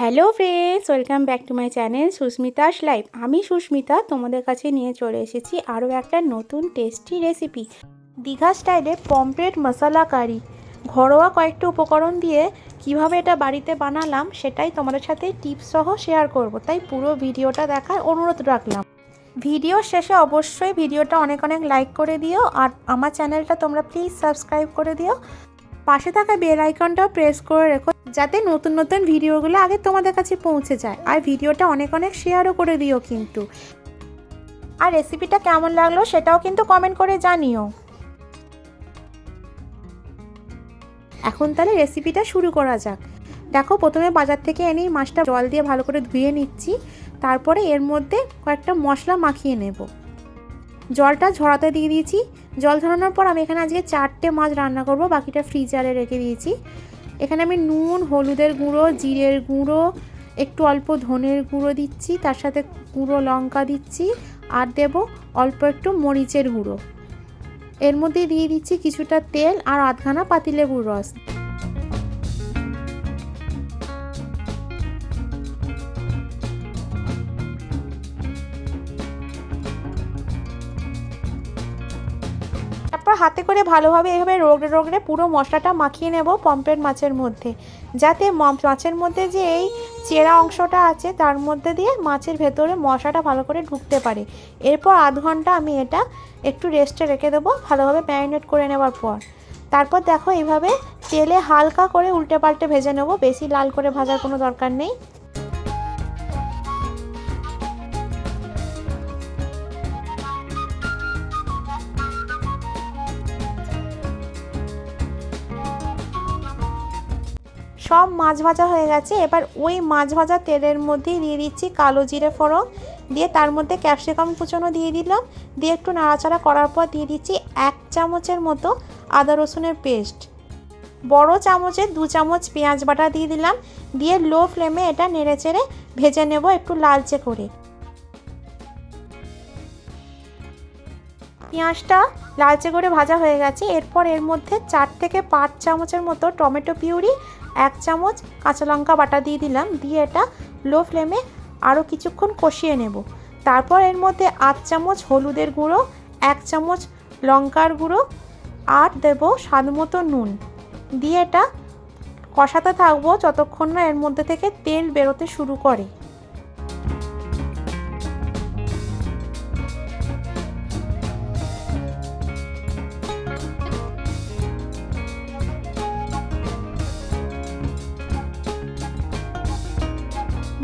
Hello friends, welcome back to my channel Susmita's live আমি সুস্মিতা, তোমাদের কাছে নিয়ে চলে এসেছি আরও একটা নতুন টেস্টি রেসিপি। দীঘা স্টাইলে পমপ্লেট মশলা কারি। ঘরোয়া কয়েকটা উপকরণ দিয়ে কীভাবে এটা বাড়িতে বানালাম সেটাই তোমাদের সাথে টিপস সহ শেয়ার করব। তাই পুরো ভিডিওটা দেখার অনুরোধ রাখলাম। ভিডিও শেষে অবশ্যই ভিডিওটা অনেক অনেক লাইক করে দিও আর আমার চ্যানেলটা তোমরা প্লিজ সাবস্ক্রাইব করে দিও। পাশে থাকা বেল আইকনটাও প্রেস করে রেখো। যাতে নতুন নতুন ভিডিওগুলো আগে তোমাদের কাছে পৌঁছে যায়। আর ভিডিওটা অনেক অনেক শেয়ারও করে দিও কিন্তু। আর রেসিপিটা কেমন লাগল সেটাও কিন্তু কমেন্ট করে জানিও। এখন তাহলে রেসিপিটা শুরু করা যাক। দেখো, প্রথমে বাজার থেকে এনেই মাছটা জল দিয়ে ভালো করে ধুয়ে নিচ্ছি। তারপরে এর মধ্যে কয়েকটা মশলা মাখিয়ে নেব। জলটা ঝরাতে দিয়ে দিয়েছি। জল ঝরানোর পর আমি এখানে আজকে চারটে মাছ রান্না করব, বাকিটা ফ্রিজারে রেখে দিয়েছি। এখানে আমি নুন, হলুদের গুঁড়ো, জিরের গুঁড়ো, একটু অল্প ধনের গুঁড়ো দিচ্ছি, তার সাথে গুঁড়ো লঙ্কা দিচ্ছি, আর দেব অল্প একটু মরিচের গুঁড়ো। এর মধ্যে দিয়ে দিচ্ছি কিছুটা তেল আর আধখানা পাতিলেবুর রস। হাতে করে ভালোভাবে এভাবে রোগড়ে রোগড়ে পুরো মশলাটা মাখিয়ে নেব পম্পের মাছের মধ্যে। যাতে মাছের মধ্যে যে এই চেরা অংশটা আছে, তার মধ্যে দিয়ে মাছের ভেতরে মশলাটা ভালো করে ঢুকতে পারে। এরপর আধ ঘণ্টা আমি এটা একটু রেস্টে রেখে দেবো, ভালোভাবে ম্যারিনেট করে নেওয়ার পর। তারপর দেখো এইভাবে তেলে হালকা করে উল্টে পাল্টে ভেজে নেব, বেশি লাল করে ভাজার কোনো দরকার নেই। সব মাছ ভাজা হয়ে গেছে। এবার ওই মাছ ভাজা তেলের মধ্যে দিয়ে দিচ্ছি কালো জিরে ফোড়ন। দিয়ে তার মধ্যে ক্যাপসিকাম কুচনো দিয়ে দিলাম। দিয়ে একটু নাড়াচাড়া করার পর দিয়ে দিচ্ছি এক চামচের মতো আদা রসুনের পেস্ট। বড় চামচে দু চামচ পেঁয়াজ বাটা দিয়ে দিলাম। দিয়ে লো ফ্লেমে এটা নেড়ে চেড়ে ভেজে নেব একটু লালচে করে। পেঁয়াজটা লালচে করে ভাজা হয়ে গেছে। এরপর এর মধ্যে চার থেকে পাঁচ চামচের মতো টমেটো পিউরি, এক চামচ কাঁচা লঙ্কা বাটা দিয়ে দিলাম। দিয়ে এটা লো ফ্লেমে আরও কিছুক্ষণ কষিয়ে নেব। তারপর এর মধ্যে আধ চামচ হলুদের গুঁড়ো, এক চামচ লঙ্কার গুঁড়ো আর দেব স্বাদ মতো নুন। দিয়ে এটা কষাতে থাকব যতক্ষণ না এর মধ্যে থেকে তেল বেরোতে শুরু করে।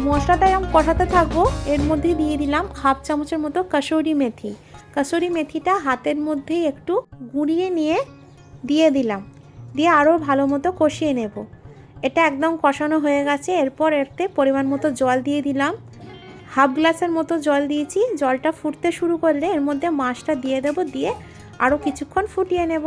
মশলাটা এরকম কষাতে থাকব। এর মধ্যে দিয়ে দিলাম হাফ চামচের মতো কাসুরি মেথি। কাসুরি মেথিটা হাতের মধ্যেই একটু গুঁড়িয়ে নিয়ে দিয়ে দিলাম। দিয়ে আরও ভালো মতো কষিয়ে নেব। এটা একদম কষানো হয়ে গেছে। এরপর এতে পরিমাণ মতো জল দিয়ে দিলাম। হাফ গ্লাসের মতো জল দিয়েছি। জলটা ফুটতে শুরু করলে এর মধ্যে মাছটা দিয়ে দেব। দিয়ে আরও কিছুক্ষণ ফুটিয়ে নেব।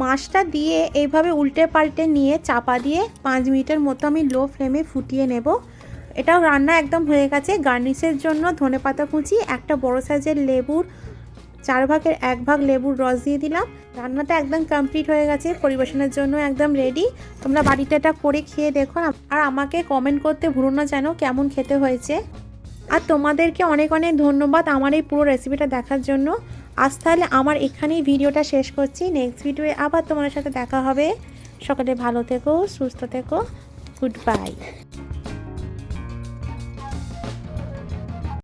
মাছটা দিয়ে এইভাবে উল্টে পাল্টে নিয়ে চাপা দিয়ে পাঁচ মিনিটের মতো আমি লো ফ্লেমে ফুটিয়ে নেব। এটাও রান্না একদম হয়ে গেছে। গার্নিশের জন্য ধনে পাতা কুচি, একটা বড় সাইজের লেবুর, চার ভাগের এক ভাগ লেবুর রস দিয়ে দিলাম। রান্নাটা একদম কমপ্লিট হয়ে গেছে, পরিবেশনের জন্য একদম রেডি তোমরা বাড়িতে এটা করে খেয়ে দেখো আর আমাকে কমেন্ট করতে ভুলো না যেন কেমন খেতে হয়েছে। আর তোমাদেরকে অনেক অনেক ধন্যবাদ আমার এই পুরো রেসিপিটা দেখার জন্য। আজ তাহলে আমার এখানেই ভিডিওটা শেষ করছি। নেক্সট ভিডিওয়ে আবার তোমার সাথে দেখা হবে। সকালে ভালো থেকো, সুস্থ থেকো। Good bye